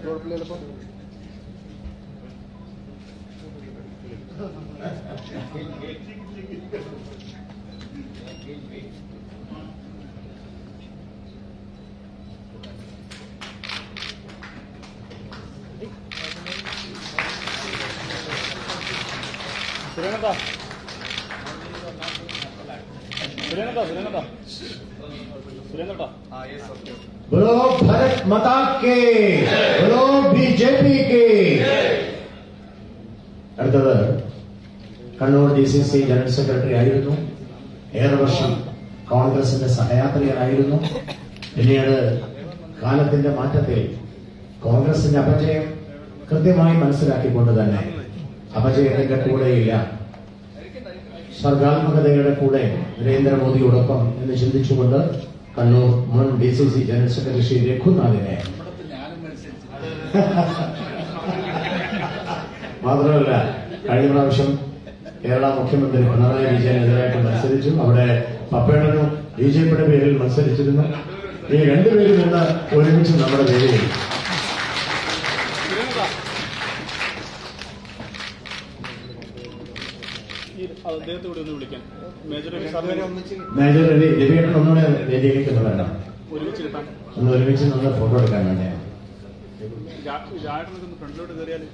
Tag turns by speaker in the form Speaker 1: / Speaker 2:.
Speaker 1: Floor plate Fernanda.
Speaker 2: बोलो भारत माता के बोलो बीजेपി के അടുത്തത് Kannur D C C general secretary ആയിരുന്നു ഏറെ വർഷം കോൺഗ്രസിന്റെ സഹയാത്രികനായിരുന്നു പിന്നീട് കാലത്തിന്റെ മാറ്റത്തിൽ കോൺഗ്രസിന്റെ അപജയം കൃത്യമായി മനസ്സിലാക്കിക്കൊണ്ട് തന്നെ അപജയത്തിന്റെ കൂടെയില്ല സർഗാത്മകതയുടെ കൂടെ നരേന്ദ്രമോദിയോടൊപ്പം എന്ന് ചിന്തിച്ചുകൊണ്ട് കണ്ണൂർ മുൻ D C C general secretary Shri രഘുനാഥിനെ. മാത്രമല്ല കഴിഞ്ഞ പ്രാവശ്യം കേരള മുഖ്യമന്ത്രി പിണറായി വിജയനെതിരായിട്ട് മത്സരിച്ചു. അവിടെ പപ്പേടനും ബി ജെ പിയുടെ പേരിൽ മത്സരിച്ചിരുന്നു. ഈ രണ്ടുപേരും ഇന്ന് ഒരുമിച്ച് നമ്മുടെ പേരിൽ
Speaker 1: സുരേന്ദ്ര ഈ അദ്ദേഹത്തെ കൂടി ഒന്ന് വിളിക്കാൻ മേജർ രവി സാറിനെ
Speaker 2: മേജർ രവി രവിയേട്ടൻ ഒന്നുകൂടെ വേദിയിലേക്ക് ഒന്ന് വേണം
Speaker 1: ഒരുമിച്ച് കിട്ടാൻ
Speaker 2: ഒന്ന് ഒരുമിച്ച് നിന്ന് ഫോട്ടോ എടുക്കാൻ വേണ്ടിയാണ്
Speaker 1: രാട്ടനൊക്കെ ഒന്ന് ഫ്രണ്ടിലോട്ട് കയറിയാൽ